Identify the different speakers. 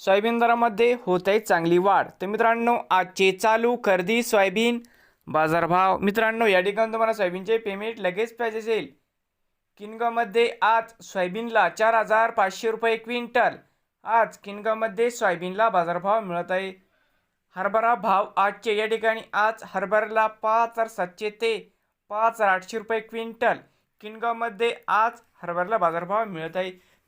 Speaker 1: Soybean दरामध्ये होत आहे चांगली वाढ. तर मित्रांनो आजचे चालू खरेदी सोयाबीन बाजारभाव. मित्रांनो या ठिकाणी तुम्हाला सोयाबीनचे पेमेंट लगेच पाहिजे असेल किनगावमध्ये आज सोयाबीनला चार हजार पाचशे रुपये क्विंटल. आज किनगावमध्ये सोयाबीनला बाजारभाव मिळत आहे. हरभरा भाव आजचे या ठिकाणी आज हरभऱ्याला पाच हजार सातशे ते पाच हजार आठशे रुपये क्विंटल. किनगावमध्ये आज हरभऱ्याला बाजारभाव मिळत आहे.